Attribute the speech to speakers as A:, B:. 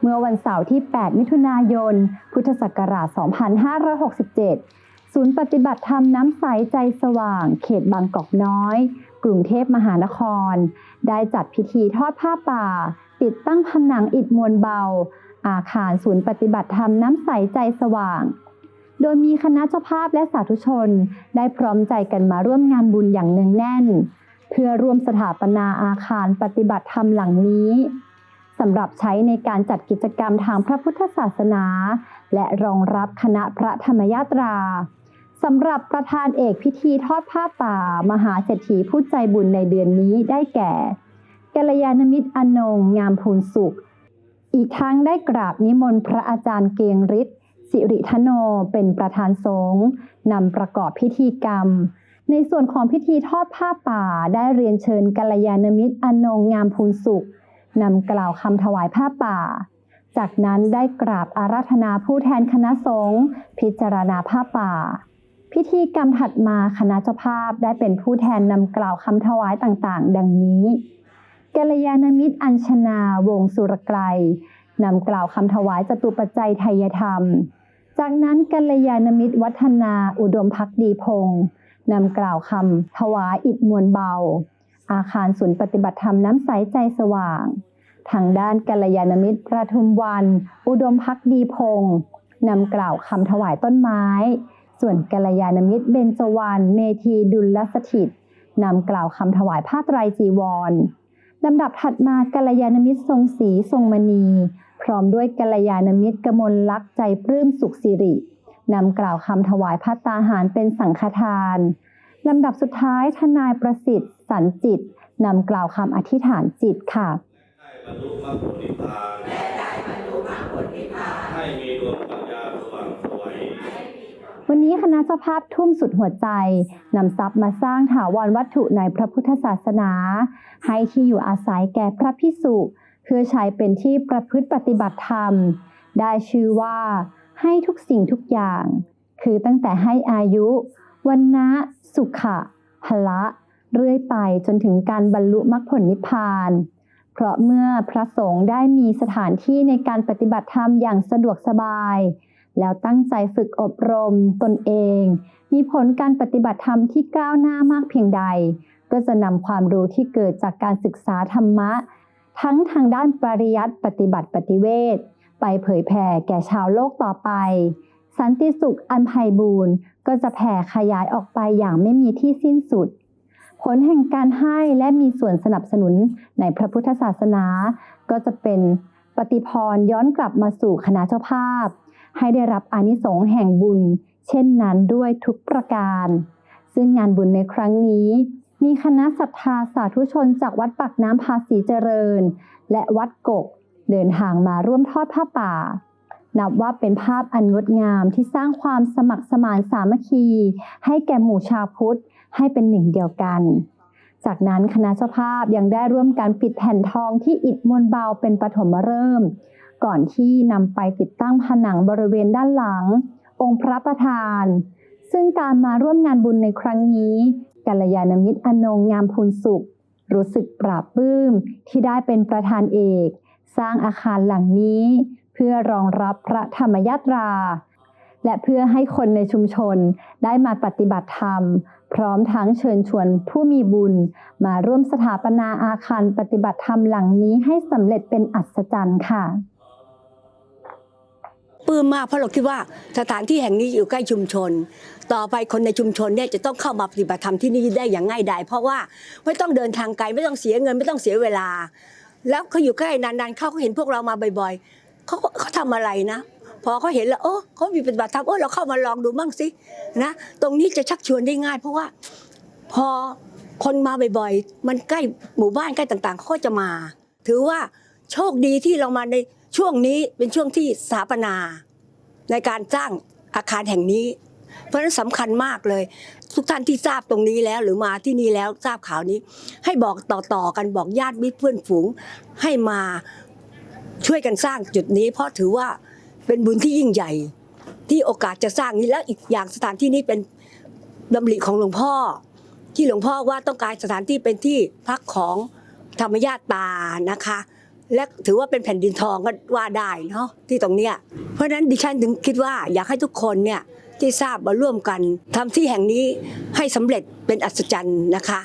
A: เมื่อวันเสาร์ที่ 8 มิถุนายน พุทธศักราช 2567 ศูนย์ปฏิบัติธรรมน้ำใสใจสว่าง เขตบางกอกน้อย กรุงเทพมหานคร ได้จัดพิธีทอดผ้าป่า ติดตั้งผนังอิฐมวลเบา อาคารศูนย์ปฏิบัติธรรมน้ำใสใจสว่าง โดยมีคณะเจ้าภาพและสาธุชน ได้พร้อมใจกันมาร่วมงานบุญอย่างเนืองแน่น เพื่อร่วมสถาปนาอาคารปฏิบัติธรรมหลังนี้ สำหรับใช้ในการจัดกิจกรรมทางพระพุทธศาสนา และรองรับคณะพระธรรมยาตราสำหรับประธานเอกพิธีทอดผ้าป่า มหาเศรษฐีผู้ใจบุญในเดือนนี้ได้แก่กัลยาณมิตรอนงงามพูนสุข อีกทั้งได้กราบนิมนต์พระอาจารย์เกียงฤทธิ์สิริธโนเป็นประธานสงฆ์นำประกอบพิธีกรรม ในส่วนของพิธีทอดผ้าป่าได้เรียนเชิญกัลยาณมิตรอนงงามพูนสุข นำกล่าวคำถวายผ้าป่า จากนั้นได้กราบอาราธนาผู้แทนคณะสงฆ์พิจารณาผ้าป่า พิธีกรรมถัดมาคณะเจ้าภาพได้เป็นผู้แทนนำกล่าวคำถวายต่างๆ ดังนี้กัลยาณมิตรอัญชนาวงศ์สุรไกรนำกล่าวคำถวายจตุปัจจัยไทยธรรม จากนั้นกัลยาณมิตรวัฒนาอุดมพักดีพงศ์นำกล่าวคำถวายอิฐมวลเบา อาคารศูนย์ปฏิบัติธรรมน้ำใสใจสว่าง ทางด้านกัลยาณมิตรประทุมวัน อุดมพักดีพงศ์นำกล่าวคำถวายต้นไม้ ส่วนกัลยาณมิตรเบญจวรรณเมธีดุลสถิตนำกล่าวคำถวายผ้าไตรจีวรลำดับถัดมากัลยาณมิตรทรงศรีทรงมณี พร้อมด้วยกัลยาณมิตรกมลลักษ์ใจปลื้มสุขสิรินำกล่าวคำถวายพัตตาหารเป็นสังฆทานลำดับสุดท้ายทนายประสิทธิ์ สันจิตนำกล่าวคำอธิษฐานจิตค่ะ
B: ได้บรรลุมรรคผลนิพพานและได้บรรลุมรรคผลนิพพานให้มีดวงปัญญาสว่างไสวย
A: วันนี้คณะเจ้าภาพทุ่มสุดหัวใจนำทรัพย์มาสร้างถาวรวัตถุในพระพุทธศาสนา ให้ที่อยู่อาศัยแก่พระพิสุเพื่อใช้เป็นที่ประพฤติปฏิบัติธรรม ได้ชื่อว่า ให้ทุกสิ่งทุกอย่าง คือตั้งแต่ให้อายุวันนะสุขะพละ เรื่อยไปจนถึงการบรรลุมรรคผลนิพพาน เพราะเมื่อพระสงฆ์ได้มีสถานที่ในการปฏิบัติธรรมอย่างสะดวกสบาย แล้วตั้งใจฝึกอบรมตนเอง มีผลการปฏิบัติธรรมที่ก้าวหน้ามากเพียงใด ก็จะนำความรู้ที่เกิดจากการศึกษาธรรมะ ทั้งทางด้านปริยัติปฏิบัติปฏิเวทไปเผยแผ่แก่ชาวโลกต่อไป สันติสุขอันไพบูรณ์ก็จะแผ่ขยายออกไปอย่างไม่มีที่สิ้นสุด ผลแห่งการให้และมีส่วนสนับสนุนในพระพุทธศาสนา ก็จะเป็นปฏิพรย้อนกลับมาสู่คณะเจ้าภาพ ให้ได้รับอานิสงส์แห่งบุญ เช่นนั้นด้วยทุกประการ ซึ่งงานบุญในครั้งนี้ มีคณะศรัทธาสาธุชนจากวัดปักน้ำภาษีเจริญ และวัดกก เดินทางมาร่วมทอดผ้าป่า นับว่าเป็นภาพอันงดงามที่สร้างความสมัครสมานสามัคคี ให้แก่หมู่ชาวพุทธให้เป็นหนึ่งเดียวกัน จากนั้นคณะเจ้าภาพยังได้ร่วมการปิดแผ่นทองที่อิฐมวลเบาเป็นปฐมฤกษ์ก่อนที่นำไปติดตั้งผนังบริเวณด้านหลัง องค์พระประธาน ซึ่งการมาร่วมงานบุญในครั้งนี้กัลยาณมิตรอนงงามพูนสุข รู้สึกปราบปลื้มที่ได้เป็นประธานเอก สร้างอาคารหลังนี้ พื่อรองรับพระธรรมยาตรา และเพื่อให้คนในชุมชนได้มาปฏิบัติธรรม พร้อมทั้งเชิญชวนผู้มีบุญ มาร่วมสถาปนาอาคารปฏิบัติธรรมหลังนี้ให้สำเร็จเป็นอัศจรรย์ค่ะ
C: ปื้มมากเพราะเราคิดว่าสถานที่แห่งนี้อยู่ใกล้ชุมชน ต่อไปคนในชุมชนเนี่ยจะต้องเข้ามาปฏิบัติธรรมที่นี่ได้อย่างง่ายดายเพราะว่าไม่ต้องเดินทางไกลไม่ต้องเสียเงินไม่ต้องเสียเวลา แล้วเขาอยู่ใกล้นานๆเขาก็เห็นพวกเรามาบ่อย เขาเขาทำอะไรนะ พอเขาเห็นแล้วโอ้เขามีปฏิบัติธรรมโอ้เราเข้ามาลองดูบ้างสินะตรงนี้จะชักชวนได้ง่าย เพราะว่าพอคนมาบ่อยๆ มันใกล้หมู่บ้านใกล้ต่างๆเขาก็จะมา ถือว่าโชคดีที่เรามาในช่วงนี้เป็นช่วงที่สถาปนา ในการสร้างอาคารแห่งนี้ เพราะฉะนั้นสำคัญมากเลย ทุกท่านที่ทราบตรงนี้แล้วหรือมาที่นี่แล้วทราบข่าวนี้ ให้บอกต่อๆกันบอกญาติมิตรเพื่อนฝูงให้มา ช่วยกันสร้างจุดนี้ เพราะถือว่าเป็นบุญที่ยิ่งใหญ่ ที่โอกาสจะสร้างนี้แล้วอีกอย่างสถานที่นี้เป็นดำริของหลวงพ่อ ที่หลวงพ่อว่าต้องการสถานที่เป็นที่พักของธรรมญาตานะคะ และถือว่าเป็นแผ่นดินทองก็ว่าได้เนาะที่ตรงเนี้ยเพราะฉะนั้นดิฉันถึงคิดว่าอยากให้ทุกคนเนี่ยที่ทราบมาร่วมกันทำที่แห่งนี้ให้สำเร็จเป็นอัศจรรย์นะคะ